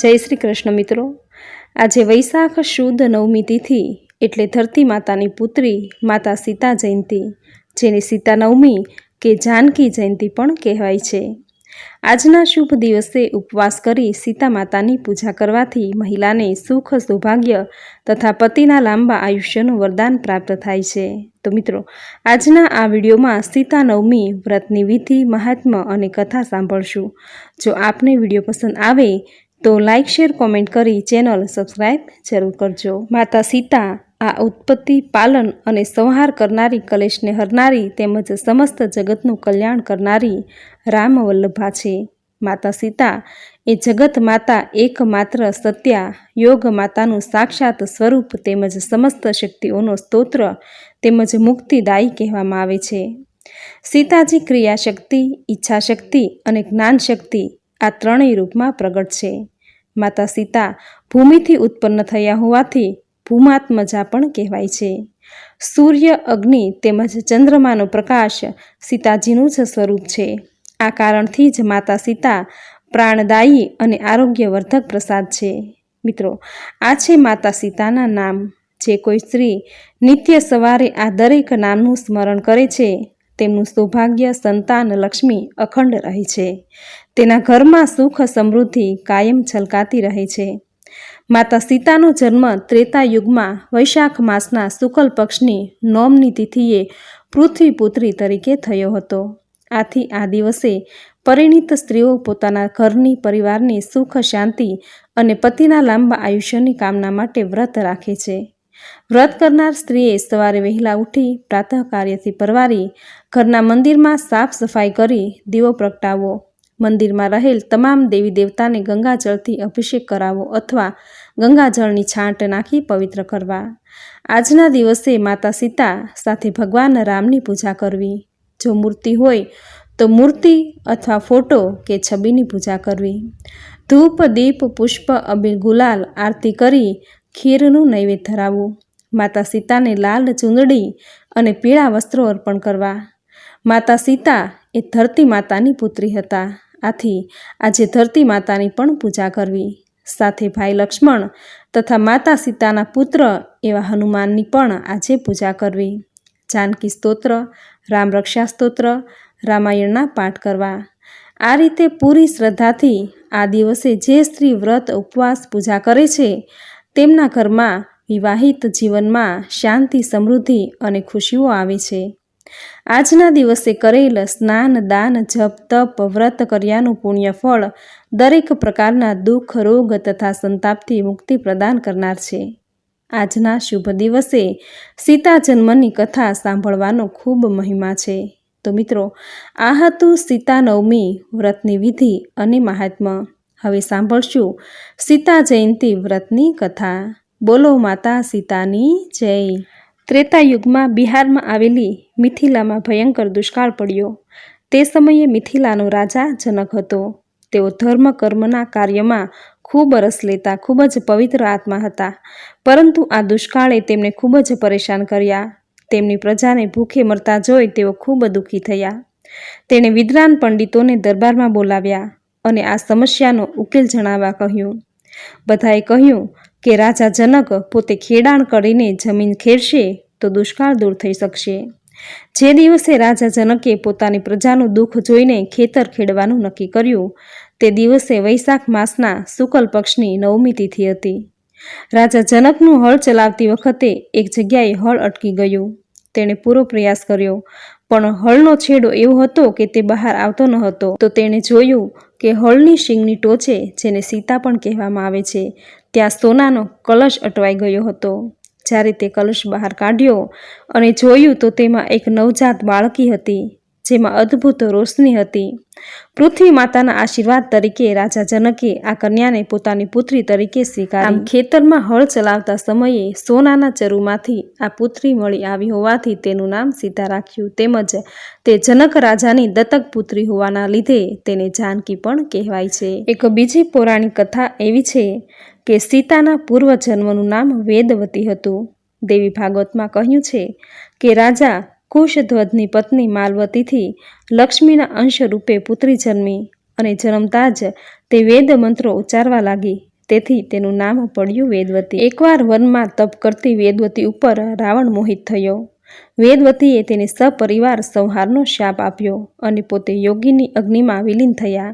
જય શ્રી કૃષ્ણ મિત્રો. આજે વૈશાખ શુદ્ધ નવમી તિથિ એટલે ધરતી માતાની પુત્રી માતા સીતા જયંતી, જેને સીતા નવમી કે જાનકી જયંતી પણ કહેવાય છે. આજના શુભ દિવસે ઉપવાસ કરી સીતા માતાની પૂજા કરવાથી મહિલાને સુખ, સૌભાગ્ય તથા પતિના લાંબા આયુષ્યનું વરદાન પ્રાપ્ત થાય છે. તો મિત્રો, આજના આ વિડીયોમાં સીતા નવમી વ્રતની વિધિ, મહાત્મ્ય અને કથા સાંભળશું. જો આપને વીડિયો પસંદ આવે તો લાઇક શેર કોમેન્ટ કરી ચેનલ સબસ્ક્રાઇબ જરૂર કરજો. માતા સીતા આ ઉત્પત્તિ, પાલન અને સંહાર કરનારી, કલેશને હરનારી તેમજ સમસ્ત જગતનું કલ્યાણ કરનારી રામવલ્લભા છે. માતા સીતા એ જગત માતા એકમાત્ર સત્યા, યોગ માતાનું સાક્ષાત સ્વરૂપ તેમજ સમસ્ત શક્તિઓનો સ્તોત્ર તેમજ મુક્તિદાયી કહેવામાં આવે છે. સીતાજી ક્રિયાશક્તિ, ઈચ્છાશક્તિ અને જ્ઞાન શક્તિ આ ત્રણેય રૂપમાં પ્રગટ છે. માતા સીતા ભૂમિથી ઉત્પન્ન થયા હોવાથી ભૂમાત્મજા પણ કહેવાય છે. સૂર્ય, અગ્નિ તેમજ ચંદ્રમાનો પ્રકાશ સીતાજીનું જ સ્વરૂપ છે. આ કારણથી જ માતા સીતા પ્રાણદાયી અને આરોગ્યવર્ધક પ્રસાદ છે. મિત્રો, આ છે માતા સીતાના નામ. જે કોઈ સ્ત્રી નિત્ય સવારે આ દરેક નામનું સ્મરણ કરે છે તેમનું સૌભાગ્ય સંતાન લક્ષ્મી અખંડ રહે છે. તેના ઘરમાં સુખ સમૃદ્ધિ કાયમ છલકાતી રહે છે. માતા સીતાનો જન્મ ત્રેતા યુગમાં વૈશાખ માસના શુકલ પક્ષની નોમની તિથિએ પૃથ્વી પુત્રી તરીકે થયો હતો. આથી આ દિવસે પરિણીત સ્ત્રીઓ પોતાના ઘરની પરિવારની સુખ, શાંતિ અને પતિના લાંબા આયુષ્યની કામના માટે વ્રત રાખે છે. વ્રત કરનાર સ્ત્રીએ સવારે વહેલા ઉઠી પ્રાતઃ કાર્યથી પરવારી ઘરના મંદિરમાં સાફ સફાઈ કરી દીવો પ્રગટાવો મંદિરમાં રહેલ તમામ દેવી દેવતાને ગંગાજળથી અભિષેક કરાવો અથવા ગંગાજળની છાંટ નાખી પવિત્ર કરવા. આજના દિવસે માતા સીતા સાથે ભગવાન રામની પૂજા કરવી. જો મૂર્તિ હોય તો મૂર્તિ અથવા ફોટો કે છબીની પૂજા કરવી. ધૂપ, દીપ, પુષ્પ અબીર ગુલાલ આરતી કરી ખીરનું નૈવેદ્ય ધરાવવું માતા સીતાને લાલ ચૂંદડી અને પીળા વસ્ત્રો અર્પણ કરવા. માતા સીતા એ ધરતી માતાની પુત્રી હતા. આથી આજે ધરતી માતાની પણ પૂજા કરવી. સાથે ભાઈ લક્ષ્મણ તથા માતા સીતાના પુત્ર એવા હનુમાનની પણ આજે પૂજા કરવી. જાનકી સ્તોત્ર, રામ રક્ષા સ્તોત્ર, રામાયણના પાઠ કરવા. આ રીતે પૂરી શ્રદ્ધાથી આ દિવસે જે સ્ત્રી વ્રત ઉપવાસ પૂજા કરે છે તેમના ઘરમાં વિવાહિત જીવનમાં શાંતિ, સમૃદ્ધિ અને ખુશીઓ આવે છે. આજના દિવસે કરેલ સ્નાન, દાન, જપ, તપ, વ્રત કર્યાનું પુણ્ય ફળ દરેક પ્રકારના દુઃખ, રોગ તથા સંતાપથી મુક્તિ પ્રદાન કરનાર છે. આજના શુભ દિવસે સીતા જન્મની કથા સાંભળવાનો ખૂબ મહિમા છે. તો મિત્રો, આ હતું સીતા નવમી વ્રતની વિધિ અને મહાત્મ્ય. હવે સાંભળશું સીતા જયંતી વ્રતની કથા. બોલો માતા સીતાની જય. ત્રેતા યુગમાં બિહારમાં આવેલી મિથિલામાં ભયંકર દુષ્કાળ પડ્યો. તે સમયે મિથિલાનો રાજા જનક હતો. તેઓ ધર્મ કર્મના કાર્યમાં ખૂબ રસ લેતા, ખૂબ જ પવિત્ર આત્મા હતા. પરંતુ આ દુષ્કાળે તેમને ખૂબ જ પરેશાન કર્યા. તેમની પ્રજાને ભૂખે મરતા જોઈ તેઓ ખૂબ દુઃખી થયા. તેણે વિદ્વાન પંડિતોને દરબારમાં બોલાવ્યા. અને આ સમસ્યાનો ઉકેલ જણાવવા કહ્યું. બધાએ કહ્યું કે રાજા જનક પોતે ખેડાણ કરીને જમીન ખેડશે તો દુષ્કાળ દૂર થઈ શકશે. જે દિવસે રાજા જનકે પોતાની પ્રજાનું દુઃખ જોઈને ખેતર ખેડવાનું નક્કી કર્યું, તે દિવસે વૈશાખ માસના શુકલ પક્ષની નવમી તિથિ હતી. રાજા જનકનું હળ ચલાવતી વખતે એક જગ્યાએ હળ અટકી ગયું. તેણે પૂરો પ્રયાસ કર્યો, પણ હળનો છેડો એવો હતો કે તે બહાર આવતો ન હતો. તો તેણે જોયું કે હળની શીંગની ટોચે, જેને સીતા પણ કહેવામાં આવે છે, ત્યાં સોનાનો કલશ અટવાઈ ગયો હતો. જ્યારે તે કલશ બહાર કાઢ્યો અને જોયું તો તેમાં એક નવજાત બાળકી હતી. જેમાં અદ્ભુત રોશની હતી. પૃથ્વી માતાના આશીર્વાદ તરીકે રાજા જનકે આ કન્યાને પોતાની પુત્રી તરીકે સ્વીકારી. ખેતરમાં હળ ચલાવતા સમયે સોનાના ચરુમાંથી આ પુત્રી મળી આવી હોવાથી તેનું નામ સીતા રાખ્યું. તેમજ તે જનક રાજાની દત્તક પુત્રી હોવાના લીધે તેને જાનકી પણ કહેવાય છે. એક બીજી પૌરાણિક કથા એવી છે કે સીતાના પૂર્વ જન્મનું નામ વેદવતી હતું. દેવી ભાગવતમાં કહ્યું છે કે રાજા કુશધ્વજની પત્ની માલવતીથી લક્ષ્મીના અંશ રૂપે પુત્રી જન્મી અને જન્મતા જ તે વેદ મંત્રો ઉચ્ચારવા લાગી. તેથી તેનું નામ પડ્યું વેદવતી. એકવાર વનમાં તપ કરતી વેદવતી ઉપર રાવણ મોહિત થયો. વેદવતીએ તેને સપરિવાર સંહારનો શાપ આપ્યો અને પોતે યોગીની અગ્નિમાં વિલીન થયા.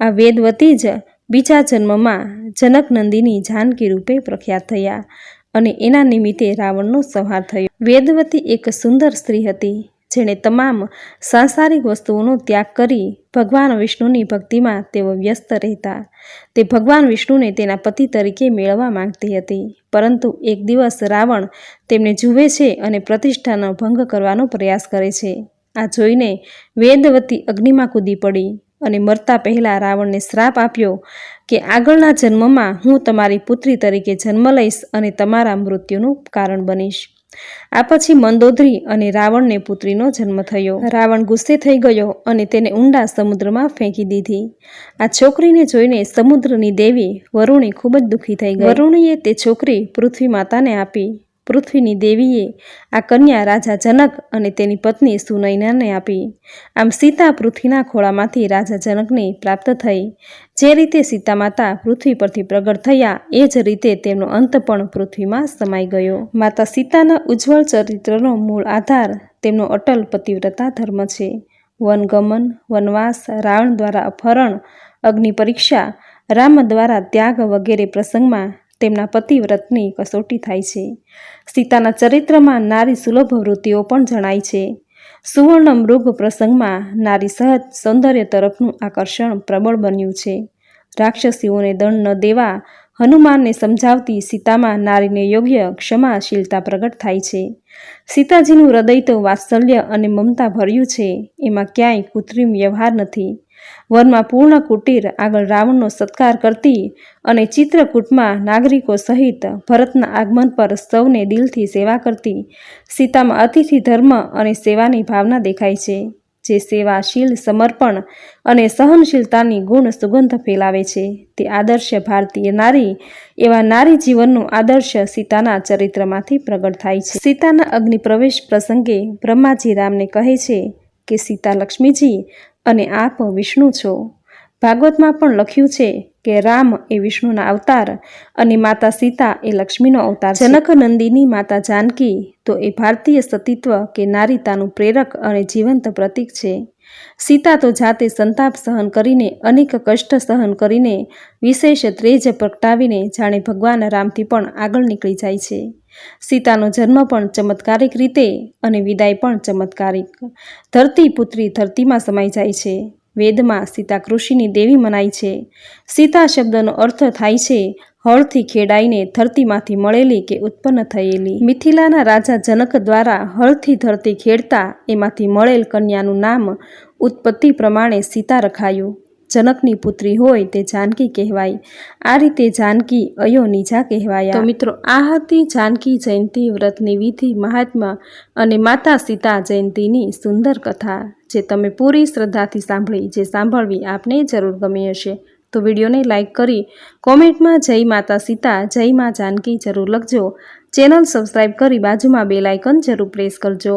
આ વેદવતી જ બીજા જન્મમાં જનકનંદીની જાનકી રૂપે પ્રખ્યાત થયા. અને એના નિમિત્તે રાવણનો સંહાર થયો. વેદવતી એક સુંદર સ્ત્રી હતી, જેણે તમામ સાંસારિક વસ્તુઓનો ત્યાગ કરી ભગવાન વિષ્ણુની ભક્તિમાં તેઓ વ્યસ્ત રહેતા. તે ભગવાન વિષ્ણુને તેના પતિ તરીકે મેળવવા માંગતી હતી, પરંતુ એક દિવસ રાવણ તેમને જુએ છે અને પ્રતિષ્ઠાનો ભંગ કરવાનો પ્રયાસ કરે છે. આ જોઈને વેદવતી અગ્નિમાં કૂદી પડી અને મરતા પહેલાં રાવણને શ્રાપ આપ્યો કે આગળના જન્મમાં હું તમારી પુત્રી તરીકે જન્મ લઈશ અને તમારા મૃત્યુનું કારણ બનીશ. આ પછી મંદોદરી અને રાવણને પુત્રીનો જન્મ થયો. રાવણ ગુસ્સે થઈ ગયો અને તેને ઊંડા સમુદ્રમાં ફેંકી દીધી. આ છોકરીને જોઈને સમુદ્રની દેવી વરુણી ખૂબ જ દુઃખી થઈ ગઈ. વરુણીએ તે છોકરી પૃથ્વી માતાને આપી. પૃથ્વીની દેવીએ આ કન્યા રાજા જનક અને તેની પત્ની સુનૈનાને આપી. આમ સીતા પૃથ્વીના ખોળામાંથી રાજા જનકને પ્રાપ્ત થઈ. જે રીતે સીતા માતા પૃથ્વી પરથી પ્રગટ થયા, એ જ રીતે તેમનો અંત પણ પૃથ્વીમાં સમાઈ ગયો. માતા સીતાના ઉજ્જવળ ચરિત્રનો મૂળ આધાર તેમનો અટલ પતિવ્રતા ધર્મ છે. વનગમન, વનવાસ, રાવણ દ્વારા અપહરણ, અગ્નિ પરીક્ષા, રામ દ્વારા ત્યાગ વગેરે પ્રસંગમાં તેમના પતિવ્રતની કસોટી થાય છે. સીતાના ચરિત્રમાં નારી સુલભ વૃત્તિઓ પણ જણાય છે. સુવર્ણ મૃગ પ્રસંગમાં નારી સહજ સૌંદર્ય તરફનું આકર્ષણ પ્રબળ બન્યું છે. રાક્ષસીઓને દંડ ન દેવા હનુમાનને સમજાવતી સીતામાં નારીને યોગ્ય ક્ષમાશીલતા પ્રગટ થાય છે. સીતાજીનું હૃદય તો વાત્સલ્ય અને મમતા ભર્યું છે. એમાં ક્યાંય કૃત્રિમ વ્યવહાર નથી. વનમાં પૂર્ણ કુટીર આગળ રાવણનો સત્કાર કરતી અને ચિત્રકૂટમાં નાગરિકો સહિત ભરતના આગમન પર સૌને દિલથી સેવા કરતી સીતામાં અતિથિ ધર્મ અને સેવાની ભાવના દેખાય છે. જે સેવાશીલ, સમર્પણ અને સહનશીલતાની ગુણ સુગંધ ફેલાવે છે. તે આદર્શ ભારતીય નારી એવા નારી જીવનનું આદર્શ સીતાના ચરિત્રમાંથી પ્રગટ થાય છે. સીતાના અગ્નિ પ્રવેશ પ્રસંગે બ્રહ્માજી રામને કહે છે કે, સીતા લક્ષ્મીજી અને આપ વિષ્ણુ છો. ભાગવતમાં પણ લખ્યું છે કે રામ એ વિષ્ણુના અવતાર અને માતા સીતા એ લક્ષ્મીનો અવતાર જનક નંદીની માતા જાનકી તો એ ભારતીય સતીત્વ કે નારીતાનું પ્રેરક અને જીવંત પ્રતીક છે. સીતા તો જાતે સંતાપ સહન કરીને, અનેક કષ્ટ સહન કરીને, વિશેષ ત્રેજ પ્રગટાવીને જાણે ભગવાન રામથી પણ આગળ નીકળી જાય છે. સીતાનો જન્મ પણ ચમત્કારિક રીતે અને વિદાય પણ ચમત્કારિક. ધરતી પુત્રી ધરતીમાં સમાઈ જાય છે. વેદમાં સીતા કૃષિની દેવી મનાય છે. સીતા શબ્દનો અર્થ થાય છે, હળથી ખેડાઈને ધરતીમાંથી મળેલી કે ઉત્પન્ન થયેલી. મિથિલાના રાજા જનક દ્વારા હળથી ધરતી ખેડતા, એમાંથી મળેલ કન્યાનું નામ ઉત્પત્તિ પ્રમાણે સીતા રખાયું. જનકની પુત્રી હોય તે જાનકી કહેવાય. આ રીતે જાનકી અયોનિજા કહેવાયા. તો મિત્રો, આ હતી જાનકી જયંતિ વ્રતની વિધિ મહાત્મા અને માતા સીતા જયંતિની સુંદર કથા, જે તમે પૂરી શ્રદ્ધાથી સાંભળી, જે સાંભળવી આપને જરૂર ગમી હશે. તો વિડીયોને લાઇક કરી, કોમેન્ટમાં જય માતા સીતા, જય મા જાનકી જરૂર લખજો. ચેનલ સબસ્ક્રાઈબ કરી બાજુમાં બે લાઇકન જરૂર પ્રેસ કરજો.